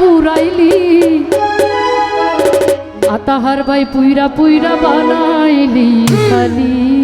পুরাইলি। আতাহার ভাই পুইরা পুইরা বানাইলি খালি।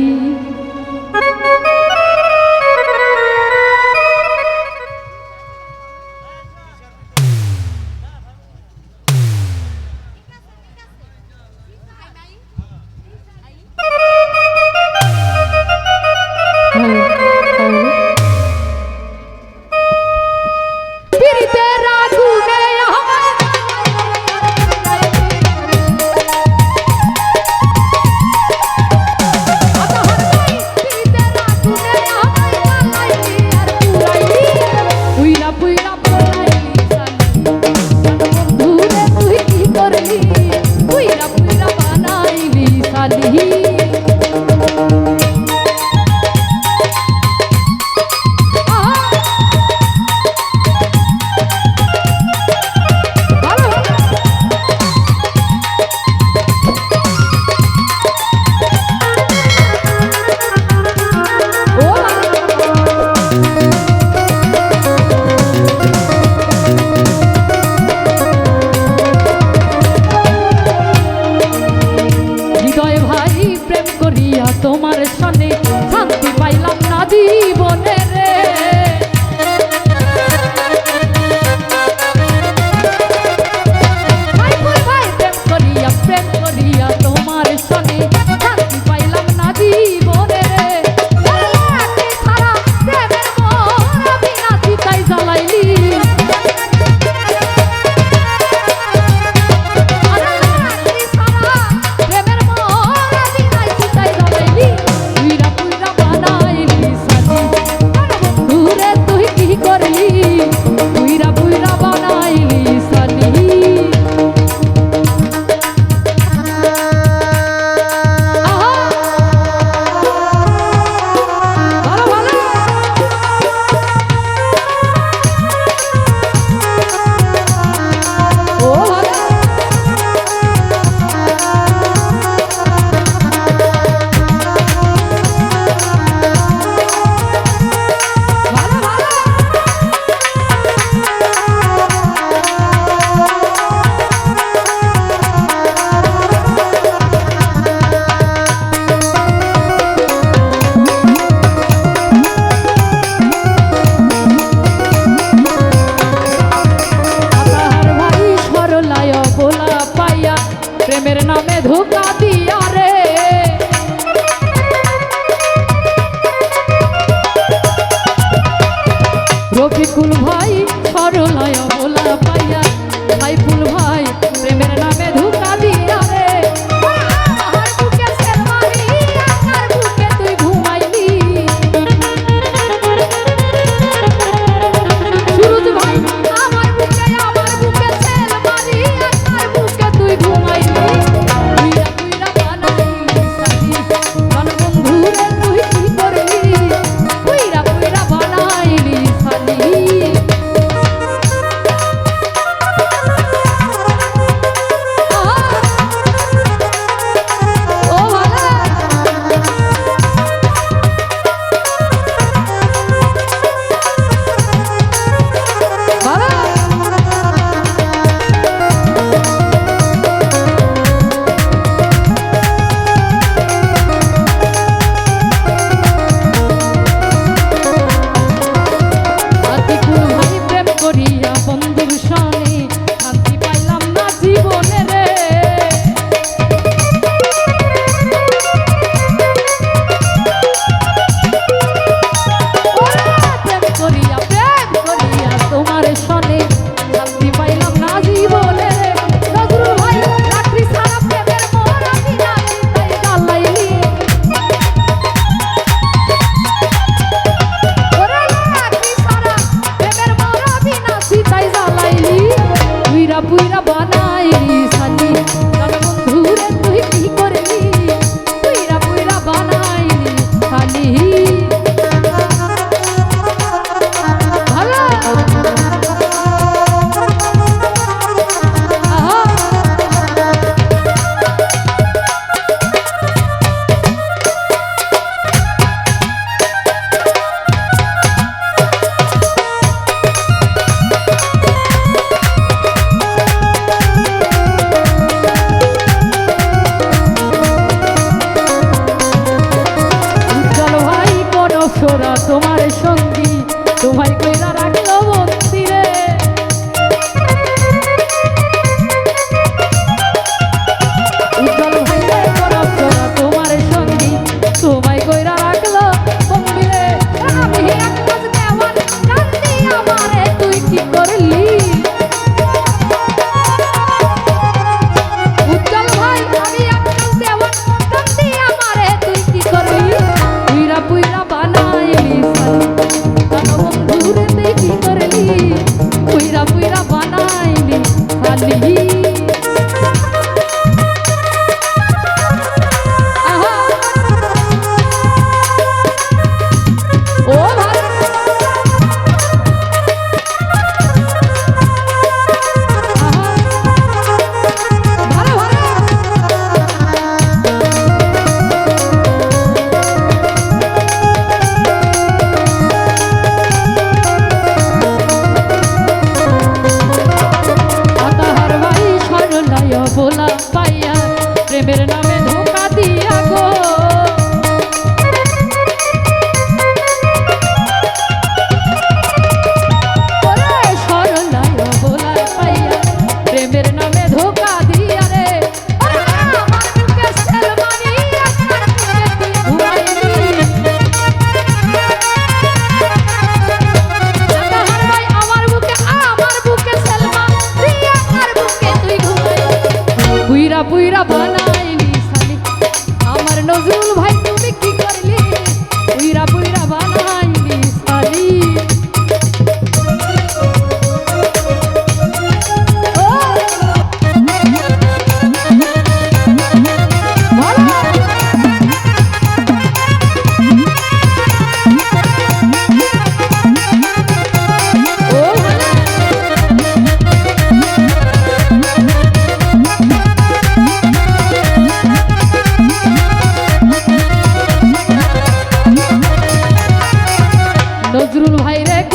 রফিকুল ভাই বুইরা বল। Bonjour.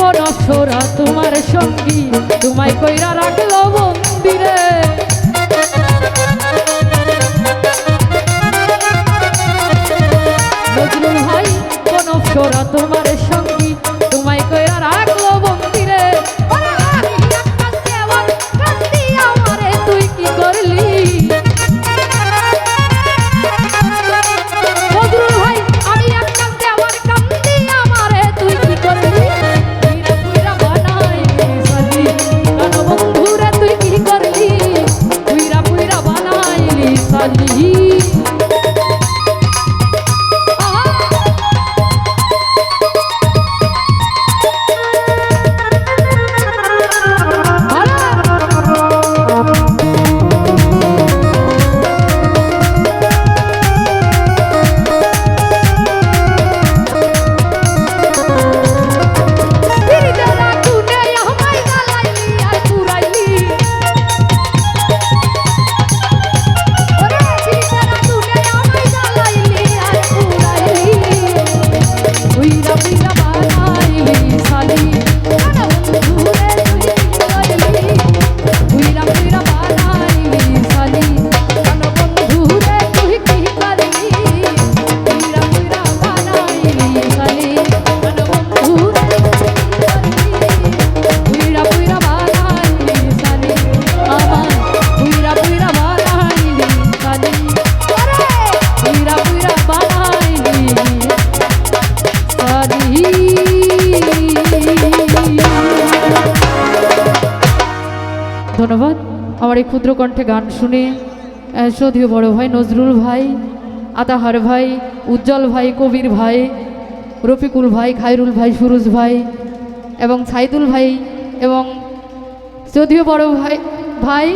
জীবন অসরা তোমার সঙ্গী। তোমায় কইরা ধন্যবাদ। আমার এই ক্ষুদ্র কণ্ঠে গান শুনে সধীয় বড় ভাই নজরুল ভাই, আতাহার ভাই, উজ্জ্বল ভাই, কবির ভাই, রফিকুল ভাই, খায়রুল ভাই, সুরুজ ভাই এবং সাইদুল ভাই এবং সধীয় বড় ভাই ভাই